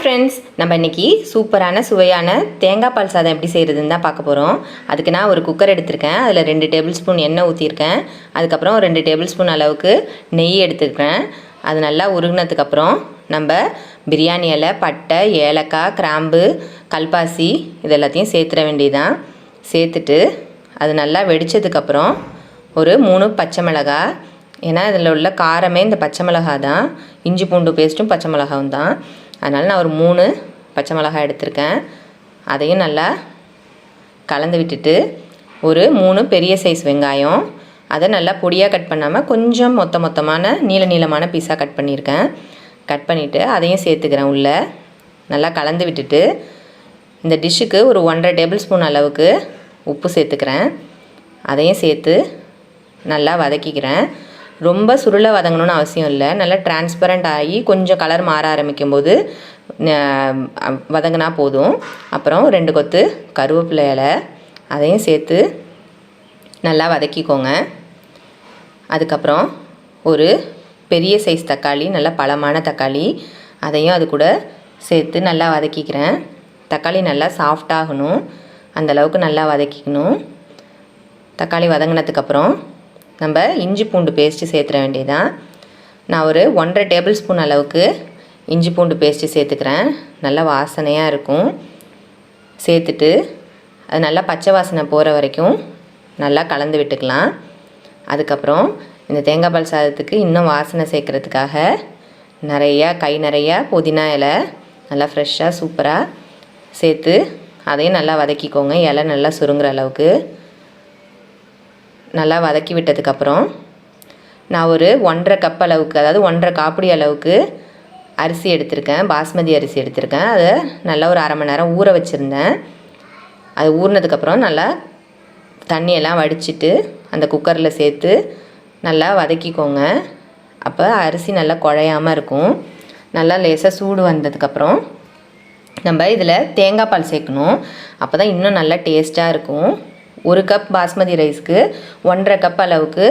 Friends நம்ம இன்றைக்கி சூப்பரான சுவையான தேங்காய் பால் சாதம் எப்படி செய்கிறதுன்னு தான் பார்க்க போகிறோம் அதுக்கு நான் ஒரு குக்கர் எடுத்திருக்கேன். அதில் ரெண்டு டேபிள் ஸ்பூன் எண்ணெய் ஊற்றிருக்கேன் அதுக்கப்புறம் ரெண்டு டேபிள் ஸ்பூன் அளவுக்கு நெய் எடுத்துக்கிறேன் அது நல்லா உருகினதுக்கப்புறம் நம்ம பிரியாணி இலை பட்டை ஏலக்காய் கிராம்பு கல்பாசி இது எல்லாத்தையும் சேர்த்துட வேண்டியதான் சேர்த்துட்டு அது நல்லா வெடித்ததுக்கப்புறம் ஒரு மூணு பச்சை மிளகாய். ஏன்னா இதில் உள்ள காரமே இந்த பச்சை மிளகா தான். இஞ்சி பூண்டு பேஸ்ட்டும் பச்சை மிளகாவும் தான். அதனால் நான் ஒரு மூணு பச்சை மிளகாய் எடுத்திருக்கேன். அதையும் நல்லா கலந்து விட்டுட்டு ஒரு மூணு பெரிய சைஸ் வெங்காயம். அதை நல்லா பொடியாக கட் பண்ணாமல் கொஞ்சம் மொத்த மொத்தமான நீள நீளமான பீஸாக கட் பண்ணியிருக்கேன். கட் பண்ணிவிட்டு அதையும் சேர்த்துக்கிறேன் உள்ளே. நல்லா கலந்து விட்டுட்டு இந்த டிஷ்ஷுக்கு ஒரு ஒன்றரை டேபிள் ஸ்பூன் அளவுக்கு உப்பு சேர்த்துக்கிறேன். அதையும் சேர்த்து நல்லா வதக்கிக்கிறேன். ரொம்ப சுருளை வதங்கணும்னு அவசியம் இல்லை. நல்லா டிரான்ஸ்பரண்ட் ஆகி கொஞ்சம் கலர் மாற ஆரம்பிக்கும் போது வதங்கினா போதும். அப்புறம் ரெண்டு கொத்து கருவேப்பிலை இலை அதையும் சேர்த்து நல்லா வதக்கிக்கோங்க. அதுக்கப்புறம் ஒரு பெரிய சைஸ் தக்காளி நல்லா பழமான தக்காளி அதையும் அது கூட சேர்த்து நல்லா வதக்கிக்கிறேன். தக்காளி நல்லா சாஃப்டாகணும் அந்த அளவுக்கு நல்லா வதக்கிக்கணும். தக்காளி வதங்கினதுக்கப்புறம் நம்ம இஞ்சி பூண்டு பேஸ்ட்டு சேர்த்துற வேண்டியதான் நான் ஒரு ஒன்றரை டேபிள் ஸ்பூன் அளவுக்கு இஞ்சி பூண்டு பேஸ்ட்டு சேர்த்துக்கிறேன். நல்லா வாசனையாக இருக்கும். சேர்த்துட்டு அது நல்லா பச்சை வாசனை போகிற வரைக்கும் நல்லா கலந்து விட்டுக்கலாம். அதுக்கப்புறம் இந்த தேங்காய் பால் சாதத்துக்கு இன்னும் வாசனை சேர்க்குறதுக்காக நிறையா கை நிறையா புதினா இலை நல்லா ஃப்ரெஷ்ஷாக சூப்பராக சேர்த்து அதையும் நல்லா வதக்கிக்கோங்க. இலை நல்லா சுருங்குற அளவுக்கு. நல்லா வதக்கி விட்டதுக்கப்புறம் நான் ஒரு ஒன்றரை கப் அளவுக்கு அதாவது ஒன்றரை காப்பிடி அளவுக்கு அரிசி எடுத்திருக்கேன். பாஸ்மதி அரிசி எடுத்திருக்கேன். அதை நல்லா ஒரு அரை மணி நேரம் ஊற வச்சுருந்தேன். அது ஊறினதுக்கப்புறம் நல்லா தண்ணியெல்லாம் வடிச்சிட்டு அந்த குக்கரில் சேர்த்து நல்லா வதக்கிக்கோங்க. அப்போ அரிசி நல்லா குழையாமல் இருக்கும். நல்லா லேசாக சூடு வந்ததுக்கப்புறம் நம்ம இதில் தேங்காய் பால் சேர்க்கணும். அப்போ தான் இன்னும் நல்லா டேஸ்ட்டாக இருக்கும். ஒரு கப் பாஸ்மதி ரைஸ்க்கு ஒன்றரை கப் அளவுக்கு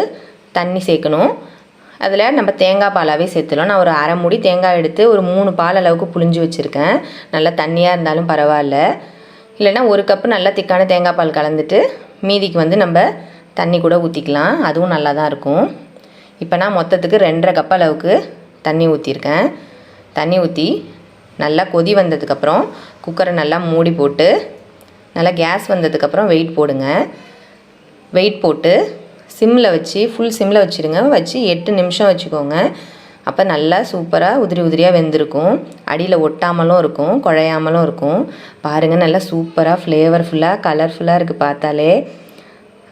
தண்ணி சேர்க்கணும். அதில் நம்ம தேங்காய் பாலாகவே சேர்த்துலாம் நான் ஒரு அரை மூடி தேங்காய் எடுத்து ஒரு மூணு பால் அளவுக்கு புழிஞ்சு வச்சுருக்கேன். நல்லா தண்ணியாக இருந்தாலும் பரவாயில்ல. இல்லைன்னா ஒரு கப்பு நல்லா திக்கான தேங்காய் பால் கலந்துட்டு மீதிக்கு வந்து நம்ம தண்ணி கூட ஊற்றிக்கலாம் அதுவும் நல்லா தான் இருக்கும். இப்போ நான் மொத்தத்துக்கு ரெண்டரை கப் அளவுக்கு தண்ணி ஊற்றிருக்கேன் தண்ணி ஊற்றி நல்லா கொதி வந்ததுக்கப்புறம் குக்கரை நல்லா மூடி போட்டு நல்லா கேஸ் வந்ததுக்கப்புறம் வெயிட் போடுங்க. வெயிட் போட்டு சிம்மில் வச்சு ஃபுல் சிம்மில் வச்சுருங்க. வச்சு எட்டு நிமிஷம் வச்சுக்கோங்க. அப்போ நல்லா சூப்பராக உதிரி உதிரியாக வெந்திருக்கும். அடியில் ஒட்டாமலும் இருக்கும் குழையாமலும் இருக்கும். பாருங்கள் நல்லா சூப்பராக ஃப்ளேவர்ஃபுல்லாக கலர்ஃபுல்லாக இருக்குது பார்த்தாலே.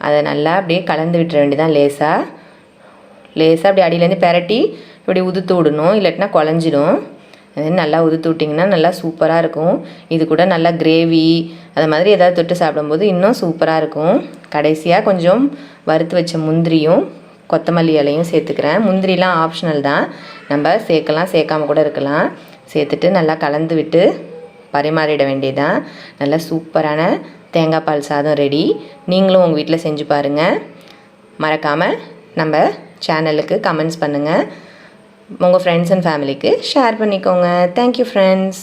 அதை நல்லா அப்படியே கலந்து விட்டுற வேண்டியதான் லேசாக லேசாக அப்படி அடியிலேருந்து பெரட்டி இப்படி உதுத்து விடணும். இல்லாட்டினா குழஞ்சிடும் நல்லா உதுத்து விட்டிங்கன்னா நல்லா சூப்பராக இருக்கும். இது கூட நல்லா கிரேவி அது மாதிரி ஏதாவது தொட்டு சாப்பிடும்போது இன்னும் சூப்பராக இருக்கும். கடைசியாக கொஞ்சம் வறுத்து வச்ச முந்திரியும் கொத்தமல்லி இலையும் சேர்த்துக்கிறேன். முந்திரிலாம் ஆப்ஷனல் தான். நம்ம சேர்க்கலாம் சேர்க்காம கூட இருக்கலாம். சேர்த்துட்டு நல்லா கலந்து விட்டு பரிமாறிட வேண்டியதான் நல்லா சூப்பரான தேங்காய் பால் சாதம் ரெடி நீங்களும் உங்கள் வீட்டில் செஞ்சு பாருங்கள் மறக்காமல் நம்ம சேனலுக்கு கமெண்ட்ஸ் பண்ணுங்கள் உங்கள் ஃப்ரெண்ட்ஸ் அண்ட் ஃபேமிலிக்கு ஷேர் பண்ணிக்கோங்க. Thank you friends